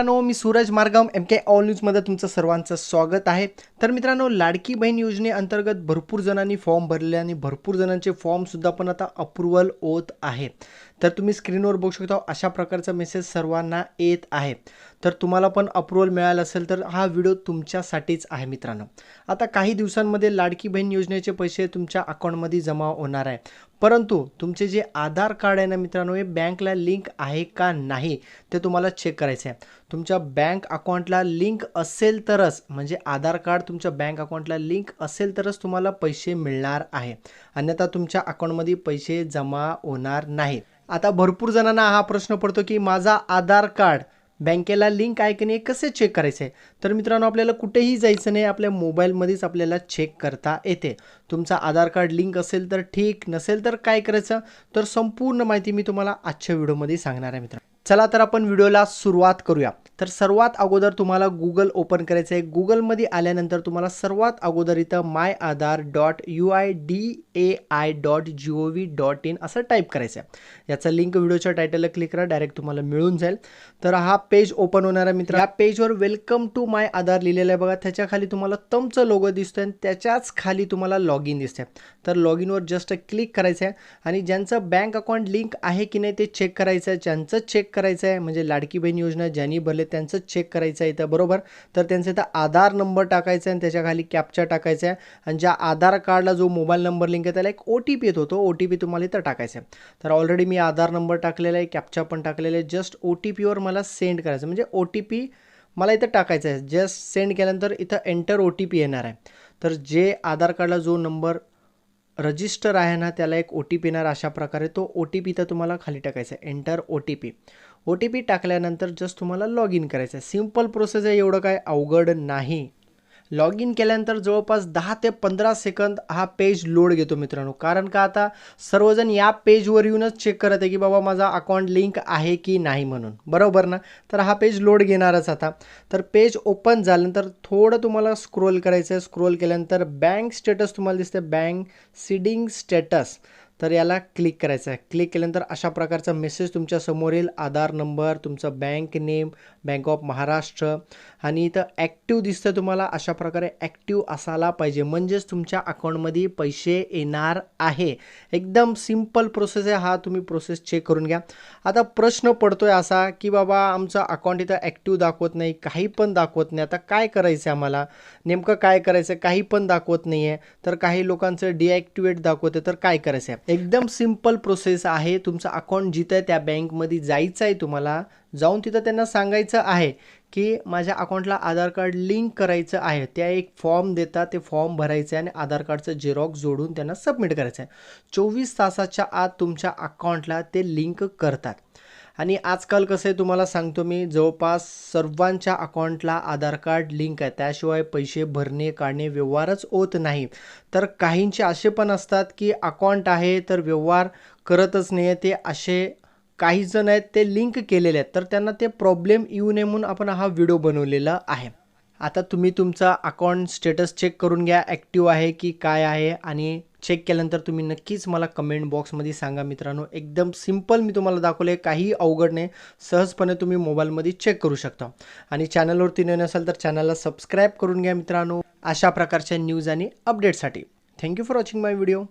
मित्रांनो मी Suraj Margam M K all न्यूजमध्ये तुमचं सर्वांचं स्वागत आहे. तर मित्रांनो लाडकी बहीण योजनेअंतर्गत भरपूर जणांनी फॉर्म भरले आणि भरपूर जणांचे फॉर्मसुद्धा पण आता अप्रुव्हल होत आहे. तर तुम्ही स्क्रीनवर बघू शकता अशा प्रकारचा मेसेज सर्वांना येत आहे. तर तुम्हाला पण अप्रुव्हल मिळालं असेल तर हा व्हिडिओ तुमच्यासाठीच आहे मित्रांनो. आता काही दिवसांमध्ये लाडकी बहीण योजनेचे पैसे तुमच्या अकाउंटमध्ये जमा होणार आहे. परंतु तुमचे जे आधार कार्ड आहे ना मित्रांनो हे बँकला लिंक आहे का नाही ते तुम्हाला चेक करायचं आहे. तुमच्या बँक अकाउंटला लिंक असेल तरच म्हणजे आधार कार्ड तुमच्या बँक अकाउंटला लिंक असेल तरच तुम्हाला पैसे मिळणार आहे. अन्यथा तुमच्या अकाउंटमध्ये पैसे जमा होणार नाही आता भरपूर जणांना हा प्रश्न पडतो की माझा आधार कार्ड बँकेला लिंक आहे की नाही कसे चेक करायचे? तर मित्रांनो आपल्याला कुठेही जायचं नाही आपल्या मोबाईलमध्येच आपल्याला चेक करता येते. तुमचा आधार कार्ड लिंक असेल तर ठीक नसेल तर काय करायचं? तर संपूर्ण माहिती मी तुम्हाला आजच्या व्हिडिओमध्ये सांगणार आहे मित्रांनो. चला तर आपण व्हिडिओला सुरुवात करूया. तर सर्वात अगोदर तुम्हाला गुगल ओपन करायचं आहे गुगलमध्ये आल्यानंतर तुम्हाला सर्वात अगोदर इथं my Aadhaar dot U I D A I dot G O V dot in असं टाईप करायचं आहे याचा लिंक व्हिडिओच्या टायटलला क्लिक करा डायरेक्ट तुम्हाला मिळून जाईल. तर हा पेज ओपन होणार आहे मित्र या पेजवर वेलकम टू माय आधार लिहिलेलं आहे बघा. त्याच्याखाली तुम्हाला तमचं लोगो दिसतोय आणि त्याच्याच खाली तुम्हाला लॉग इन दिसतंय. तर लॉग इनवर जस्ट क्लिक करायचं आहे आणि ज्यांचं बँक अकाउंट लिंक आहे की नाही ते चेक करायचं आहे ज्यांचं चेक करायचं आहे म्हणजे लाडकी बहीण योजना ज्यांनी भरले त्यांचं चेक करायचं आहे इथं बरोबर? तर त्यांचं इथं आधार नंबर टाकायचा आहे आणि त्याच्याखाली कॅप्चा टाकायचा आहे आणि ज्या आधार कार्डला जो मोबाईल नंबर लिंक आहे त्याला एक ओ टी पी येत होतो. ओ टी पी तुम्हाला इथं टाकायचा आहे तर ऑलरेडी मी आधार नंबर टाकलेला आहे कॅप्चा पण टाकलेला आहे. जस्ट ओ टी पीवर मला सेंड करायचं म्हणजे ओ टी पी मला इथं टाकायचं आहे जस्ट सेंड केल्यानंतर इथं एंटर ओ टी पी येणार आहे. तर जे आधार कार्डला जो नंबर रजिस्टर आहे ना त्याला एक ओ टी पी येणार अशा प्रकारे. तो ओ टी पी तर तुम्हाला खाली टाकायचा आहे. Enter O T P O T P टाकल्यानंतर जस्ट तुम्हाला लॉग इन करायचं आहे. सिंपल प्रोसेस आहे एवढं काय अवघड नाही. लॉग इन केल्यानंतर जवळपास दहा ते पंधरा सेकंद हा पेज लोड घेतो मित्रांनो. कारण का आता सर्वजण या पेजवर येऊनच चेक करत आहे की बाबा माझा अकाउंट लिंक आहे की नाही म्हणून. बरोबर ना? तर हा पेज लोड घेणारच आता. तर पेज ओपन झाल्यानंतर थोडं तुम्हाला स्क्रोल करायचं आहे स्क्रोल केल्यानंतर बँक स्टेटस तुम्हाला दिसते बँक सिडिंग स्टेटस तर याला क्लिक करायचं आहे. क्लिक केल्यानंतर अशा प्रकारचा मेसेज तुमच्यासमोर येईल. आधार नंबर तुमचं bank name Bank of Maharashtra आणि इथं ॲक्टिव्ह दिसतं तुम्हाला अशा प्रकारे ॲक्टिव्ह असायला पाहिजे. म्हणजेच तुमच्या अकाउंटमध्ये पैसे येणार आहे. एकदम सिंपल प्रोसेस आहे. हा तुम्ही प्रोसेस चेक करून घ्या. आता प्रश्न पडतो आहे असा की बाबा आमचं अकाउंट इथं ॲक्टिव्ह दाखवत नाही काही पण दाखवत नाही. आता काय करायचं आहे आम्हाला? नेमकं काय करायचं? आहे काही पण दाखवत नाही आहे तर काही लोकांचं डिॲक्टिवेट दाखवते तर काय करायचं आहे? एकदम सिंपल प्रोसेस आहे. तुमचं अकाउंट जिथं आहे त्या बँकमध्ये जायचं आहे तुम्हाला जाऊन तिथं त्यांना सांगायचं आहे की माझ्या अकाउंटला आधार कार्ड लिंक करायचं आहे. त्या एक फॉर्म देतात ते फॉर्म भरायचं आहे आणि आधार कार्डचं झेरॉक्स जोडून त्यांना सबमिट करायचं आहे. चोवीस तासाच्या आत तुमच्या अकाउंटला ते लिंक करतात. आणि आजकाल कसं आहे तुम्हाला सांगतो मी जवळपास सर्वांच्या अकाउंटला आधार कार्ड लिंक आहे. त्याशिवाय पैसे भरणे काढणे व्यवहारच होत नाही. तर काहींचे असे पण असतात की अकाउंट आहे तर व्यवहार करतच नाही आहे ते असे काही जण आहेत ते लिंक केलेले आहेत. तर त्यांना ते प्रॉब्लेम येऊ नये म्हणून आपण हा व्हिडिओ बनवलेला आहे. आता तुम्ही तुमचा अकाउंट स्टेटस चेक करून घ्या. ॲक्टिव्ह आहे की काय आहे आणि चेक केल्यानंतर तुम्ही नक्कीच मला कमेंट बॉक्समध्ये सांगा मित्रांनो. एकदम सिंपल मी तुम्हाला दाखवले काही अवघड नाही. सहजपणे तुम्ही मोबाईलमध्ये चेक करू शकता. आणि चॅनलवरती नवीन असाल तर चॅनलला सबस्क्राईब करून घ्या मित्रांनो. अशा प्रकारच्या न्यूज आणि अपडेटसाठी thank you for watching my video